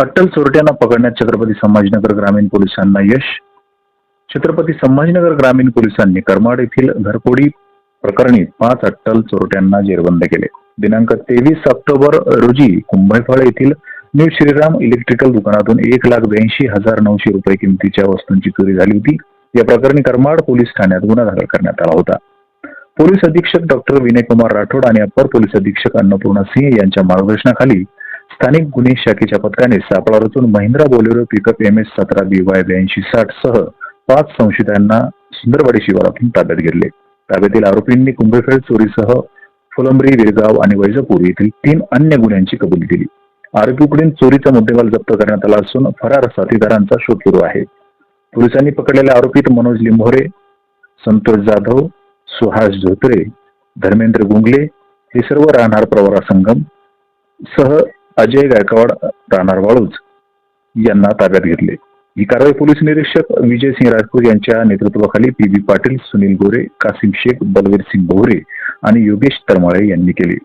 अट्टल चोरट्यांना पकडण्यात छत्रपती संभाजीनगर ग्रामीण पोलिसांना यश. छत्रपती संभाजीनगर ग्रामीण पोलिसांनी करमाड येथील घरफोडी प्रकरणी पाच अट्टल चोरट्यांना जेरबंद केले. दिनांक तेवीस ऑक्टोबर रोजी कुंभळफळ येथील न्यू श्रीराम इलेक्ट्रिकल दुकानातून एक लाख ब्याऐंशी हजार नऊशे रुपये किमतीच्या वस्तूंची चोरी झाली होती. या प्रकरणी करमाड पोलीस ठाण्यात गुन्हा दाखल करण्यात आला होता. पोलीस अधीक्षक डॉक्टर विनयकुमार राठोड आणि अप्पर पोलीस अधीक्षक अन्नपूर्णा सिंह यांच्या मार्गदर्शनाखाली स्थानिक गुन्हे शाखेच्या पथकाने सापळा रचून Mahindra Bolero pickup M S सतरा बी वाय ब्याऐंशी साठ सह पाच संशयितांना सुंदरवाडी शिवारातून ताब्यात घेतले. ताब्यातील आरोपींनी कुंभेफेड चोरीसह फुलंबरी विरगाव आणि वैजापूर येथील तीन अन्य गुन्ह्यांची कबुली दिली आरोपीकडून चोरीचा मुद्देमाल जप्त करण्यात आला असून फरार साथीदारांचा शोध सुरू आहे. पोलिसांनी पकडलेल्या आरोपीत मनोज लिंभोरे संतोष जाधव सुहास धोत्रे धर्मेंद्र गुंगले हे सर्व राहणार प्रवरा संगम सह अजय गायकवाड राहणार वाळूज यांना ताब्यात घेतले. ही कारवाई पोलीस निरीक्षक विजय सिंह राजपूत यांच्या नेतृत्वाखाली पी बी पाटील सुनील गोरे कासिम शेख बलवीर सिंग भोरे आणि योगेश तरमाळे यांनी केली.